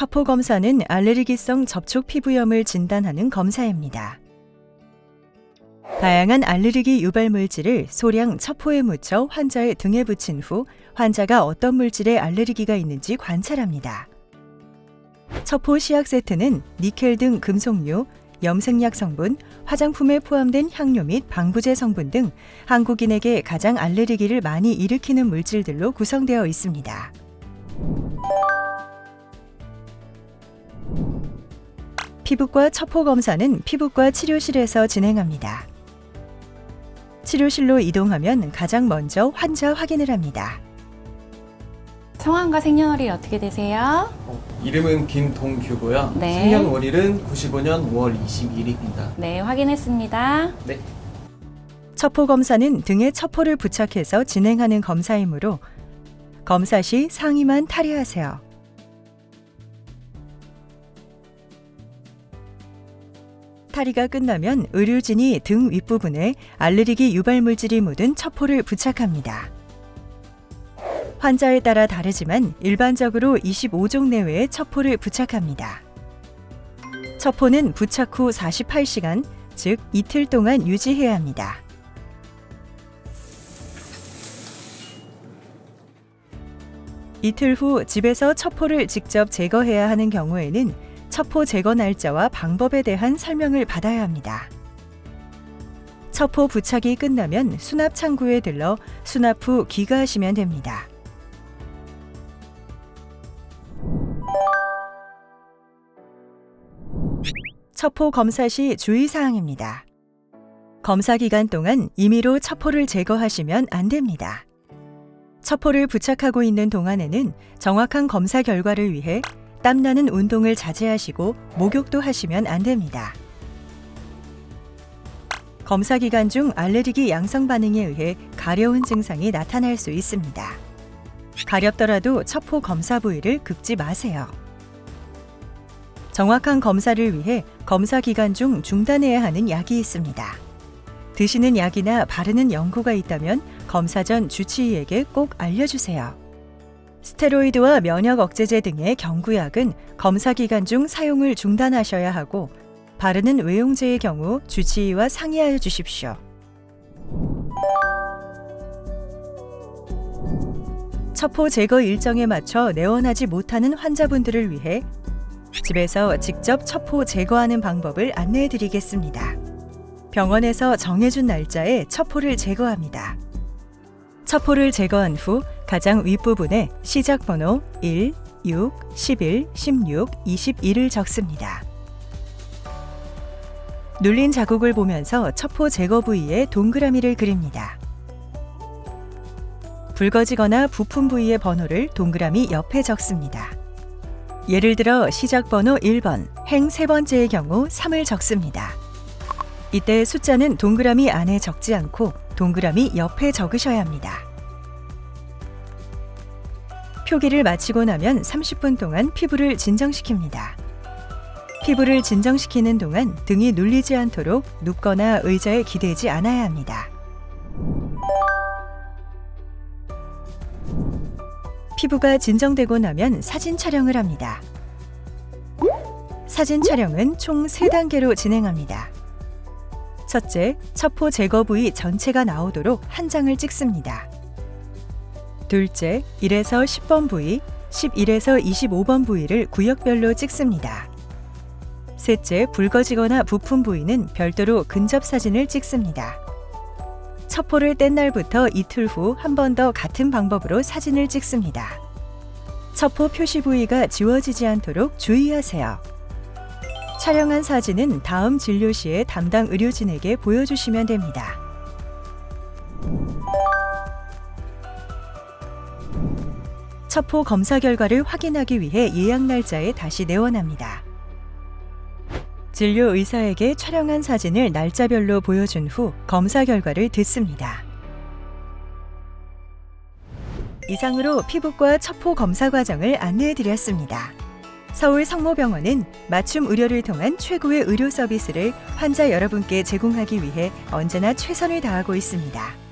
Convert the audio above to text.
첩포 검사는 알레르기성 접촉 피부염을 진단하는 검사입니다. 다양한 알레르기 유발 물질을 소량 첩포에 묻혀 환자의 등에 붙인 후 환자가 어떤 물질에 알레르기가 있는지 관찰합니다. 첩포 시약 세트는 니켈 등 금속류, 염색약 성분, 화장품에 포함된 향료 및 방부제 성분 등 한국인에게 가장 알레르기를 많이 일으키는 물질들로 구성되어 있습니다. 피부과 첩포 검사는 피부과 치료실에서 진행합니다. 치료실로 이동하면 가장 먼저 환자 확인을 합니다. 성함과 생년월일 어떻게 되세요? 어, 이름은 김동규고요. 네. 생년월일은 95년 5월 21일입니다. 네, 확인했습니다. 네. 첩포 검사는 등에 첩포를 부착해서 진행하는 검사이므로 검사 시 상의만 탈의하세요. 탈의가 끝나면 의료진이 등 윗부분에 알레르기 유발 물질이 묻은 첩포를 부착합니다. 환자에 따라 다르지만 일반적으로 25종 내외의 첩포를 부착합니다. 첩포는 부착 후 48시간, 즉 이틀 동안 유지해야 합니다. 이틀 후 집에서 첩포를 직접 제거해야 하는 경우에는 첩포 제거 날짜와 방법에 대한 설명을 받아야 합니다. 첩포 부착이 끝나면 수납 창구에 들러 수납 후 귀가하시면 됩니다. 첩포 검사 시 주의사항입니다. 검사 기간 동안 임의로 첩포를 제거하시면 안 됩니다. 첩포를 부착하고 있는 동안에는 정확한 검사 결과를 위해 땀나는 운동을 자제하시고 목욕도 하시면 안 됩니다. 검사 기간 중 알레르기 양성 반응에 의해 가려운 증상이 나타날 수 있습니다. 가렵더라도 첩포 검사 부위를 긁지 마세요. 정확한 검사를 위해 검사 기간 중 중단해야 하는 약이 있습니다. 드시는 약이나 바르는 연고가 있다면 검사 전 주치의에게 꼭 알려주세요. 스테로이드와 면역 억제제 등의 경구약은 검사 기간 중 사용을 중단하셔야 하고 바르는 외용제의 경우 주치의와 상의하여 주십시오. 첩포 제거 일정에 맞춰 내원하지 못하는 환자분들을 위해 집에서 직접 첩포 제거하는 방법을 안내해 드리겠습니다. 병원에서 정해준 날짜에 첩포를 제거합니다. 첩포를 제거한 후 가장 윗부분에 시작 번호 1, 6, 11, 16, 21을 적습니다. 눌린 자국을 보면서 첩포 제거 부위에 동그라미를 그립니다. 붉어지거나 부품 부위의 번호를 동그라미 옆에 적습니다. 예를 들어 시작 번호 1번, 행 세 번째의 경우 3을 적습니다. 이때 숫자는 동그라미 안에 적지 않고 동그라미 옆에 적으셔야 합니다. 표기를 마치고 나면 30분 동안 피부를 진정시킵니다. 피부를 진정시키는 동안 등이 눌리지 않도록 눕거나 의자에 기대지 않아야 합니다. 피부가 진정되고 나면 사진 촬영을 합니다. 사진 촬영은 총 3단계로 진행합니다. 첫째, 첩포 제거 부위 전체가 나오도록 한 장을 찍습니다. 둘째, 1에서 10번 부위, 11에서 25번 부위를 구역별로 찍습니다. 셋째, 붉어지거나 부품 부위는 별도로 근접 사진을 찍습니다. 첩포를 뗀 날부터 이틀 후 한 번 더 같은 방법으로 사진을 찍습니다. 첩포 표시 부위가 지워지지 않도록 주의하세요. 촬영한 사진은 다음 진료 시에 담당 의료진에게 보여주시면 됩니다. 첩포 검사 결과를 확인하기 위해 예약 날짜에 다시 내원합니다. 진료 의사에게 촬영한 사진을 날짜별로 보여준 후 검사 결과를 듣습니다. 이상으로 피부과 첩포 검사 과정을 안내해 드렸습니다. 서울 성모병원은 맞춤 의료를 통한 최고의 의료 서비스를 환자 여러분께 제공하기 위해 언제나 최선을 다하고 있습니다.